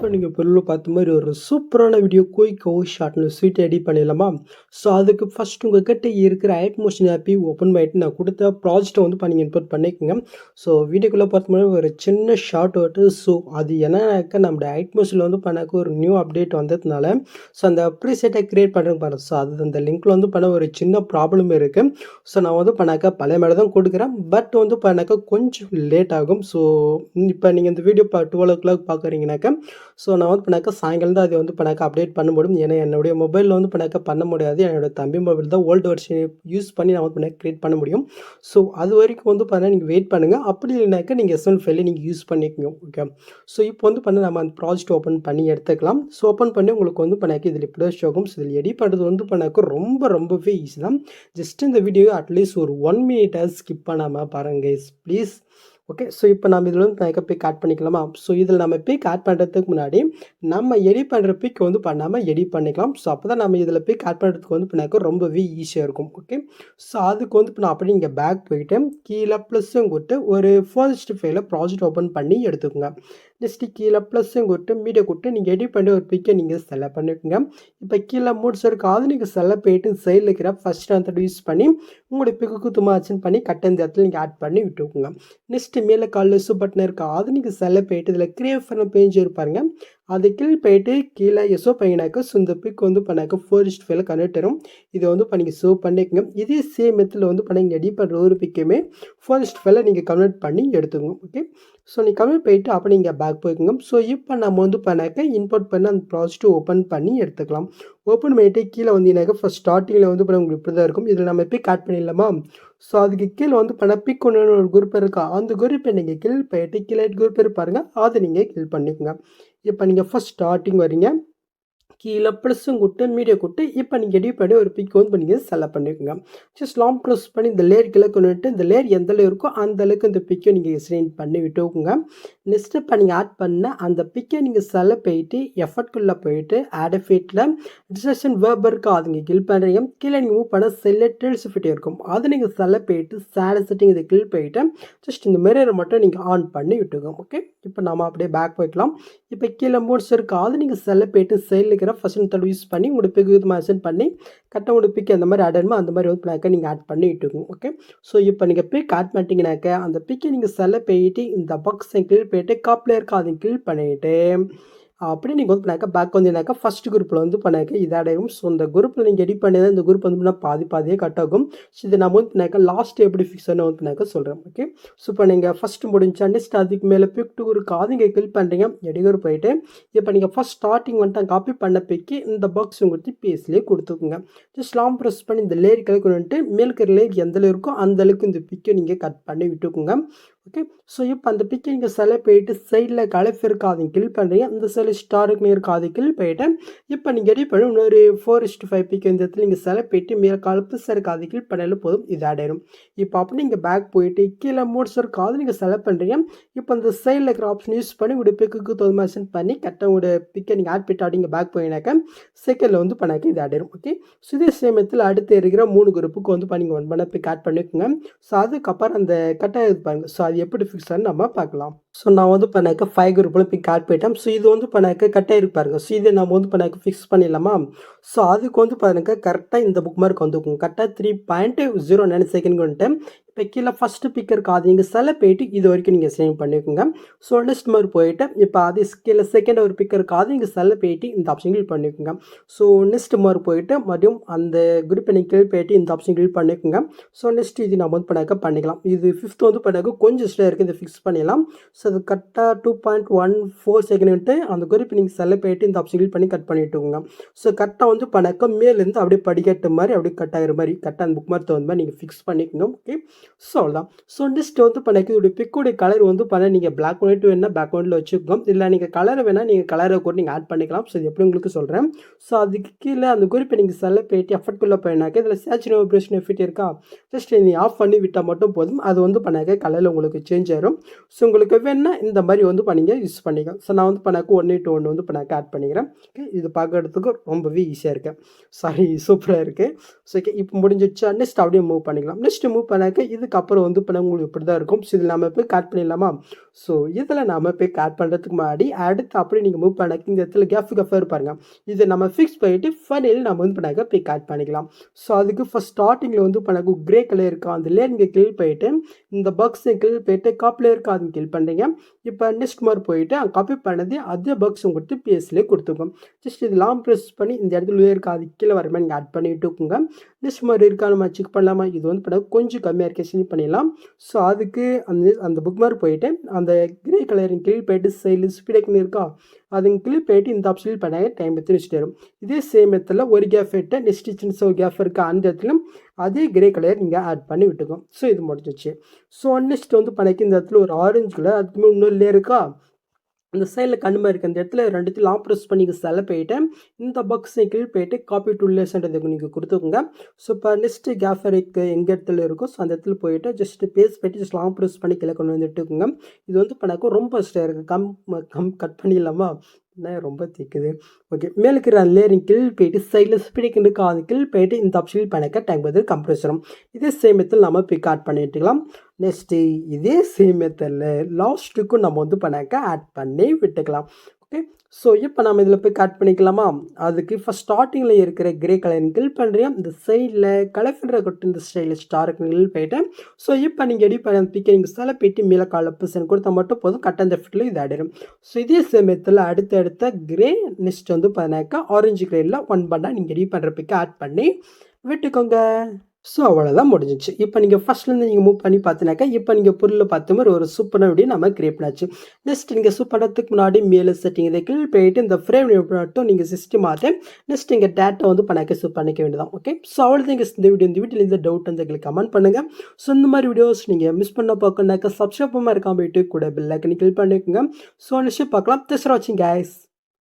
இப்போ நீங்கள் பொருளில் பார்த்த மாதிரி ஒரு சூப்பரான வீடியோ குயிக்கோ ஷார்ட்னு ஸ்வீட் எடிட் பண்ணிடலாமா? ஸோ அதுக்கு ஃபஸ்ட் உங்கள் கிட்ட இருக்கிற ஐட் மோஷன் ஆப்பி ஓப்பன் பண்ணிட்டு நான் கொடுத்த ப்ராஜெக்ட்டை வந்து பண்ணி இன்புட் பண்ணிக்கோங்க. ஸோ வீடியோக்குள்ளே பார்த்த மாதிரி ஒரு சின்ன ஷார்ட் வருது ஸோ அது என்னன்னாக்கா நம்மளுடைய ஐட் மோஷனில் வந்து பண்ணாக்க ஒரு நியூ அப்டேட் வந்ததுனால ஸோ அந்த ப்ரீசெட்டை க்ரியேட் பண்ணுறேன் பாருங்க. ஸோ அது அந்த லிங்க்கில் வந்து பண்ண ஒரு சின்ன ப்ராப்ளம் இருக்குது ஸோ நான் வந்து பண்ணாக்க பழைய மேலே தான் கொடுக்குறேன். பட் வந்து பண்ணாக்க கொஞ்சம் லேட் ஆகும். ஸோ இப்போ நீங்கள் இந்த வீடியோ டுவெல் ஓ கிளாக் பார்க்குறீங்கனாக்கா ஸோ நான் வந்து பண்ணாக்க சாயங்காலம் தான் அதை வந்து பண்ணாக்க அப்டேட் பண்ண முடியும். ஏன்னா என்னுடைய மொபைலில் வந்து பண்ணாக்க பண்ண முடியாது. என்னோட தம்பி மொபைல் தான் ஓல்டு வெர்ஷன் யூஸ் பண்ணி நான் வந்து பண்ண க்ரியேட் பண்ண முடியும். ஸோ அது வரைக்கும் வந்து பார்த்தீங்கன்னா நீங்கள் வெயிட் பண்ணுங்கள் அப்படி இல்லைனாக்கா நீங்கள் எஸ்எல் ஃபைலை நீங்கள் யூஸ் பண்ணிக்கோங்க ஓகே ஸோ இப்போ வந்து பண்ண நம்ம அந்த ப்ராஜெக்ட் ஓப்பன் பண்ணி எடுத்துக்கலாம். ஸோ ஓப்பன் பண்ணி உங்களுக்கு வந்து பண்ணாக்க இதில் இப்படி ஷோகும் இதில் எடிட் பண்ணுறது வந்து பண்ணாக்க ரொம்ப ரொம்பவே ஈஸி தான். ஜஸ்ட் இந்த வீடியோ அட்லீஸ்ட் ஒரு ஒன் மினிட்டாக ஸ்கிப் பண்ணாமல் பாருங்கள் ப்ளீஸ் ஓகே ஸோ இப்போ நம்ம இதில் வந்து நான் பிக் ஆட் பண்ணிக்கலாமா? ஸோ இதில் நம்ம பிக் ஆட் பண்ணுறதுக்கு முன்னாடி நம்ம எடிட் பண்ணுற பிக் வந்து பண்ணாமல் எடிட் பண்ணிக்கலாம். ஸோ அப்போ தான் நம்ம இதில் பிக் ஆட் பண்ணுறதுக்கு வந்து பண்ணாக்க ரொம்பவே ஈஸியாக இருக்கும். ஓகே ஸோ அதுக்கு வந்து இப்போ நான் அப்படி இங்கே பேக் போயிட்டு கீழே ப்ளஸ்ஸும் கொடுத்து ஒரு ஃபர்ஸ்ட் ஃபைல ப்ராஜெக்ட் ஓப்பன் பண்ணி எடுத்துக்கோங்க. நெக்ஸ்ட்டு கீழே ப்ளஸ்ஸும் கொடுத்து மீடியா கொடுத்து நீங்கள் எடிட் பண்ணி ஒரு பிக்கை நீங்கள் செலக்ட் பண்ணிக்கோங்க. இப்போ கீழே மூட்ஸ் அது நீங்கள் செலக்ட் போயிட்டு சைடில் இருக்கிற ஃபஸ்ட் அந்த யூஸ் பண்ணி உங்களுடைய பிக்கு துமாச்சின் பண்ணி கட்ட இந்த இடத்துல நீங்கள் ஆட் பண்ணி விட்டுக்கோங்க. நெக்ஸ்ட்டு மேலே காலில் சூ பட்டன் இருக்கா அது நீங்கள் செலக்ட் போயிட்டு இதில் கிரியேட் பண்ண பேஜ் இருப்பாருங்க அது கீழ் போயிட்டு கீழே எஸ்ஓ பண்ணினாக்க ஸோ இந்த பிக் வந்து பண்ணாக்க ஃபோரிஸ்ட் ஃபைல கனெக்ட் வரும் இதை வந்து இப்போ நீங்கள் சேவ் பண்ணிக்கோங்க. இதே சேம் மெத்தில் வந்து பண்ணி நீங்கள் ரெடி பண்ணுற ஒரு பிக்கையுமே ஃபோரிஸ்ட் ஃபைலை நீங்கள் கன்வெர்ட் பண்ணி எடுத்துக்கோங்க. ஓகே ஸோ நீங்கள் கன்வெர்ட் போயிட்டு அப்போ நீங்கள் பேக் போய்க்குங்க. ஸோ இப்போ நம்ம வந்து பண்ணாக்க இன்போர்ட் பண்ணி அந்த ப்ராஜெக்ட்டு ஓப்பன் பண்ணி எடுத்துக்கலாம். ஓப்பன் பண்ணிட்டு கீழே வந்தீங்கன்னாக்க ஃபஸ்ட் ஸ்டார்டிங்கில் வந்து பண்ண உங்களுக்கு இப்படி தான் இருக்கும். இதில் நம்ம பிக் ஆட் பண்ணிடலாமா? ஸோ அதுக்கு கீழே வந்து பண்ண பிக் ஒன்று ஒரு குரூப் இருக்கா? அந்த குரூப்பை நீங்கள் கில் போயிட்டு கீழே குரூப் இருப்பாருங்க அதை நீங்கள் கில் பண்ணிக்கோங்க. இப்போ நீங்கள் ஃபஸ்ட் ஸ்டார்டிங் வரீங்க கீழே ப்ளஸ்ஸும் கொடுத்து மீடியா கொடுத்து இப்போ நீங்கள் எடிட் பண்ணி ஒரு பிக் வந்து நீங்கள் செலக்ட் பண்ணிக்கோங்க. ஜஸ்ட் லாங் ப்ரெஸ் பண்ணி இந்த லேயர் கிழக்கு நின்றுட்டு இந்த லேயர் எந்த அளவு இருக்கோ அந்த அளவுக்கு இந்த பிக்கை நீங்கள் செலக்ட் பண்ணி விட்டுக்கோங்க. நெக்ஸ்ட் இப்போ நீங்கள் ஆட் பண்ண அந்த பிக்கை நீங்கள் செல்ல போயிட்டு எஃபர்ட்குள்ளே போயிட்டு ஆடஃபீட்டில் எஃபெக்டில் டிஸ்கஷன் வேர்ப் இருக்கா அது நீங்கள் கில் பண்ணுறீங்க கீழே நீங்கள் மூவ் பண்ண செல்ல டெல்ஸ் ஃபிட்டி இருக்கும். அது நீங்கள் செல்ல போயிட்டு சேட் செட்டிங் இதை கில் போயிட்டு ஜஸ்ட் இந்த மிரரை மட்டும் நீங்கள் ஆன் பண்ணி விட்டுக்கோங்க. ஓகே இப்போ நம்ம அப்படியே பேக் போய்க்கலாம். இப்போ கீழே மூட்ஸ் இருக்கா அது நீங்கள் செல்ல போயிட்டு சைடில் இருக்கிற ஃபஸ்ட் தடவை யூஸ் பண்ணி உங்களோட பிக் இது மேசன் பண்ணி கரெக்டாக உங்களோட பிக் அந்த மாதிரி ஆட் ஆடுமோ அந்த மாதிரி வந்து பிளாக்கை நீங்கள் ஆட் பண்ணி விட்டுக்கோங்க. ஓகே ஸோ இப்போ நீங்கள் பிக் ஆட் பண்ணிட்டீங்கனாக்க அந்த பிக்கை நீங்கள் செல்ல போயிட்டு இந்த பாக்ஸை கிளியர் போயிட்டு காப்பில் இருக்க கீழ் பண்ணிட்டு பண்ணிவிட்டு அப்படி நீங்கள் வந்து பண்ணாக்க பேக் வந்தீங்கன்னாக்கா ஃபஸ்ட் குரூப்பில் வந்து பண்ணாக்க இதாடையும் ஸோ இந்த குரூப்பில் நீங்கள் எடிட் பண்ணி தான் இந்த குரூப் வந்து பண்ணால் பாதி பாதியே கட் ஆகும். ஸோ இது நம்ம வந்து பண்ணாக்க லாஸ்ட் எப்படி ஃபிக்ஸ் பண்ண வந்து பண்ணாக்க சொல்கிறேன் ஓகே ஸோ இப்போ நீங்கள் ஃபஸ்ட்டு முடிஞ்சா நெக்ஸ்ட் அதுக்கு மேலே பிக் டூ குரூப் அது நீங்கள் கிளிக் பண்ணுறீங்க எடிகர் போயிட்டு இப்போ நீங்கள் ஃபஸ்ட் ஸ்டார்டிங் வந்துட்டு காப்பி பண்ண பிக்கி இந்த பாக்ஸ் உங்களுக்கு பேஸ்லேயே கொடுத்துக்குங்க. ஜஸ்ட் லாம் ப்ரெஸ் பண்ணி இந்த லேயர் கிளக்கு வந்துட்டு மேலுக்கிற லேயர் எந்த இருக்கோ அந்த அளவுக்கு இந்த பிக்கை நீங்கள் கட் பண்ணி விட்டுக்குங்க. ஓகே? ஸோ இப்போ அந்த பிக்கை நீங்கள் சில போயிட்டு சைடில் கலெஃப் இருக்காது கில் பண்ணுறீங்க அந்த சைடில் ஸ்டாருக்கு இருக்காது கில் போயிட்டு. இப்போ நீங்கள் ரெடி பண்ணி இன்னொரு ஃபோர் இஸ்ட் ஃபைவ் பிக் இந்த இடத்துல நீங்கள் சில போயிட்டு மேலே கலப்பு இருக்காது கில் பண்ணாலும் போதும் இது ஆட் ஆயிடும் இப்போ அப்படி நீங்கள் பேக் போயிட்டு கீழே மூட்ஸ் இருக்காது நீங்கள் செலக்ட் பண்ணுறீங்க இப்போ அந்த சைடில் இருக்கிற ஆப்ஷன் யூஸ் பண்ணி உங்களுடைய பிக்குக்கு தகுந்த பண்ணி கரெக்டாக உங்களுடைய பிக்கை நீங்கள் ஆட் பண்ணிட்டு அப்படிங்க பேக் போயினாக்க செகண்டில் வந்து பண்ணாக்க இது ஆட் ஆயிடும் ஓகே ஸோ இதே சேமத்தில் அடுத்து இருக்கிற மூணு குரூப்புக்கு வந்து பண்ணி ஒன் பண்ண பிக் ஆட் பண்ணிக்கோங்க. ஸோ அதுக்கப்புறம் அந்த கட்டாக பாருங்கள் ஸோ அது எப்படி ஃபிக்ஸ் ஆகுன்னு நம்ம பார்க்கலாம். ஸோ நான் வந்து பண்ணாக்க ஃபைவ் குரூப்பில் பிக் ஆட் போயிட்டேன் ஸோ இது வந்து பண்ணாக்க கட்டாக இருப்பாருங்க ஸோ இதை நம்ம வந்து பண்ணாக்க ஃபிக்ஸ் பண்ணிடலாமா? ஸோ அதுக்கு வந்து பாருங்க கரெக்டாக இந்த புக் மார்க் வந்துக்கும் கரெக்டாக three point zero nine second வந்துட்டு இப்போ கீழே ஃபஸ்ட்டு பிக் இருக்காது நீங்கள் செல போயிட்டு இது வரைக்கும் நீங்கள் சேவ் பண்ணிக்கோங்க. ஸோ நெக்ஸ்ட் மாதிரி போயிட்டு இப்போ அது கீழே செகண்ட் ஒரு பிக் இருக்காது நீங்கள் செல்ல போயிட்டு இந்த ஆப்ஷன் கிளிக் பண்ணிக்கோங்க. ஸோ நெக்ஸ்ட் மாதிரி போயிட்டு மறுபடியும் அந்த குரூப்பை நீங்கள் கிளிக் போயிட்டு இந்த ஆப்ஷன் கிளிக் பண்ணிக்கோங்க. ஸோ நெக்ஸ்ட் இது நம்ம வந்து பண்ணாக்க பண்ணிக்கலாம். இது ஃபிஃப்த் வந்து பண்ணாக்க கொஞ்சம் ஸ்டே இருக்குது இதை ஃபிக்ஸ் பண்ணிடலாம். ஸோ அது கரெக்டாக two point one four second அந்த குறிப்பு நீங்கள் செலக்ட் போயிட்டு இந்த ஆப்ஷன் கிளிக் பண்ணி கட் பண்ணிவிட்டுங்க ஸோ கரெக்டாக வந்து பண்ணாக்க மேலேருந்து அப்படியே படிக்கட்டு மாதிரி அப்படியே கட் ஆகிற மாதிரி கரெக்டாக அந்த புக் மாதிரி தகுந்த மாதிரி நீங்கள் ஃபிக்ஸ் பண்ணிக்கணும் ஓகே ஸோ அவ்வளோதான் ஸோ நெக்ஸ்ட் வந்து பண்ணக்கு இதோடைய பிக்கோடைய கலர் வந்து பண்ண நீங்கள் பிளாக் ஒயிட் வேணால் பேக் ஒயிட்டில் வச்சுக்கோங்க. இல்லை நீங்கள் கலரை வேணால் நீங்கள் கலரை கூட நீங்கள் ஆட் பண்ணிக்கலாம். ஸோ இது எப்படி உங்களுக்கு சொல்கிறேன் ஸோ அதுக்கு கீழே அந்த குறிப்பை நீங்கள் செல்ல பண்ணிட்டு எஃபர்ட்குள்ளே போயினாக்க இதில் சேச்சுரேஷன் ஆப்ரேஷன் எஃபிட் இருக்கா? ஜஸ்ட் நீங்கள் ஆஃப் பண்ணி விட்டால் மட்டும் போதும். அது வந்து பண்ணாக்க கலரில் உங்களுக்கு சேஞ்ச் ஆயிரும். ஸோ உங்களுக்கு வேணுன்னா இந்த மாதிரி வந்து பண்ணீங்க யூஸ் பண்ணிக்கலாம் ஸோ நான் வந்து பண்ணாக்கு ஒன் எயிட் ஒன்று வந்து பண்ணாக்க ஆட் பண்ணிக்கிறேன். ஓகே இது பார்க்குறதுக்கு ரொம்பவே ஈஸியாக இருக்குது சாரி சூப்பராக இருக்குது ஸோ ஓகே இப்போ முடிஞ்சிடுச்சா? நெக்ஸ்ட் அப்படியே மூவ் பண்ணிக்கலாம். நெக்ஸ்ட் மூவ் பண்ணாக்க இதுக்கப்புறம் வந்து பண்ண உங்களுக்கு இப்படி தான் இருக்கும். ஸோ இதில் நம்ம போய் கட் பண்ணிடலாமா? ஸோ இதில் நம்ம போய் கட் பண்ணுறதுக்கு முன்னாடி அடுத்து அப்படியே நீங்கள் மூவ் பண்ணாக்க இந்த இடத்துல கேஃப் கஃபாக இருப்பாருங்க. இதை நம்ம ஃபிக்ஸ் பண்ணிவிட்டு ஃபைனல் நம்ம வந்து பண்ணாக்க போய் கட் பண்ணிக்கலாம். ஸோ அதுக்கு ஃபஸ்ட் ஸ்டார்டிங்கில் வந்து பண்ணாக்கு கிரே கலர் இருக்கா அதில் நீங்கள் கிளிக் போயிட்டு இந்த பாக்ஸை கிளில் போயிட்டு காப்பில் இருக்கா அது கிளிக் பண்ணுறீங்க இப்போ நெக்ஸ்ட் மாதிரி போயிட்டு அங்கே காப்பி பண்ணது அதே பாக்ஸ் கொடுத்து பிஎஸ்சிலே கொடுத்துருக்கோம் ஜஸ்ட் இது லாங் ப்ரெஸ் பண்ணி இந்த இடத்துல இருக்கா அது கீழே வர மாதிரி நீங்கள் ஆட் பண்ணிட்டுக்குங்க நெக்ஸ்ட் மாதிரி இருக்கா? நம்ம செக் பண்ணலாமா? இது வந்து பண்ண கொஞ்சம் கம்மியாக இருக்க செஞ்சு பண்ணிடலாம். ஸோ அதுக்கு அந்த அந்த புக் மாதிரி போயிட்டு அந்த கிரே கலரின் கீழ் போயிட்டு சைடில் ஸ்பீடக்குன்னு இருக்கா? அதுங்க கீழ் போயிட்டு இந்த ஆப்ஷனில் பண்ணாங்க டைம் எடுத்து வச்சுட்டு வரும். இதே சேம் இடத்துல ஒரு கேஃப் எட்டு நெக்ஸ்ட் சின்ன ஒரு கேஃப் இருக்குது அந்த இடத்துலையும் அதே கிரே கலர் நீங்கள் ஆட் பண்ணி விட்டுக்கோம் ஸோ இது முடிஞ்சிச்சு. ஸோ நெக்ஸ்ட் வந்து பண்ணிக்கு இந்த இடத்துல ஒரு ஆரஞ்சு கலர் அதுக்குமே இன்னொரு லே இருக்கா? அந்த சைடில் கண்ணு மாதிரி இருக்க. அந்த இடத்துல ரெண்டுத்தையும் லாங் ப்ரெஸ் பண்ணி செல போயிட்டு இந்த பாக்ஸை கீழ் போயிட்டு காப்பி டு லேஸ்ன்றதுக்கு நீங்கள் கொடுத்துக்கோங்க. ஸோ இப்போ நெக்ஸ்ட்டு கேஃபருக்கு எங்கள் இடத்துல இருக்கும் ஸோ அந்த இடத்துல போயிட்டு ஜஸ்ட் பேஸ் போயிட்டு ஜஸ்ட் லாங் ப்ரெஸ் பண்ணி கீழே கொண்டு வந்துட்டுக்குங்க இது வந்து பண்ணக்கும் ரொம்ப ஸ்டே இருக்குது கம் கம் கட் பண்ணிடலாமா? ரொம்ப திக்குது. ஓகே மேலே இருக்கிற லேயரிங் கீழ் போயிட்டு சைடில் ஸ்பீடிக்கு காது கில் கீழ் போயிட்டு இந்த ஆப்ஷனில் பண்ணக்க டைம் பதில் கம்ப்ரெசரும் இதே சேமியத்தில் நம்ம பிக் ஆட் பண்ணிட்டுக்கலாம். நெக்ஸ்ட்டு இதே சேம் மெத்தடில் லாஸ்ட்டுக்கும் நம்ம வந்து பண்ணாக்க ஆட் பண்ணி விட்டுக்கலாம். ஓகே ஸோ இப்போ நம்ம இதில் போய் கட் பண்ணிக்கலாமா? அதுக்கு இப்போ ஸ்டார்டிங்கில் இருக்கிற கிரே கலர் கில் பண்ணுறேன் இந்த சைடில் கலஃபின்ற கொட்டு இந்த ஸ்டைலில் ஸ்டாருக்கு கில் போயிட்டேன். ஸோ இப்போ நீங்கள் எடி பண்ண பிக்கை நீங்கள் சில பெட்டி மேலே கால பர்சன்ட் கொடுத்தா மட்டும் போதும். கட் அந்த ஃபிட்டில் இது ஆடிடும் ஸோ இதே சமயத்தில் அடுத்த அடுத்த கிரே நெக்ஸ்ட் வந்து பார்த்தினாக்கா ஆரஞ்சு கிரேயில் ஒன் பண்ணால் நீங்கள் எடி பண்ணுற பிக்கை ஆட் பண்ணி விட்டுக்கோங்க. ஸோ அவ்வளோதான் முடிஞ்சிச்சு. இப்போ நீங்கள் ஃபஸ்ட்லேருந்து நீங்கள் மூவ் பண்ணி பார்த்தினாக்கா இப்போ நீங்கள் பொருளை பார்த்த மாதிரி ஒரு சூப்பரான வீடியோ நம்ம கிரியேட் பண்ணாச்சு. நெக்ஸ்ட் நீங்கள் சூப் பண்ணுறதுக்கு முன்னாடி மேலே செட்டிங் இதை கீழ் போயிட்டு இந்த ஃப்ரேம் மட்டும் நீங்கள் சிஸ்டம் மாற்ற நெக்ஸ்ட் நீங்கள் டேட்டா வந்து பண்ணாக்க சூப் பண்ணிக்க வேண்டியதான் ஓகே ஸோ அவ்வளோ நீங்கள் இந்த வீடியோ இந்த வீட்டில் இந்த டவுட் வந்து எங்களுக்கு கமெண்ட் பண்ணுங்கள் ஸோ இந்த மாதிரி வீடியோஸ் நீங்கள் மிஸ் பண்ண பார்க்கணுனாக்கா சப்ஸ்கிரைப் பண்ணாமல் இருக்காம போயிட்டு கூட பெல் நீங்கள் கிளிக் பண்ணிக்கோங்க. ஸோ நெக்ஸ்ட் பார்க்கலாம். தேங்க்ஸ் வாட்சிங் கைஸ்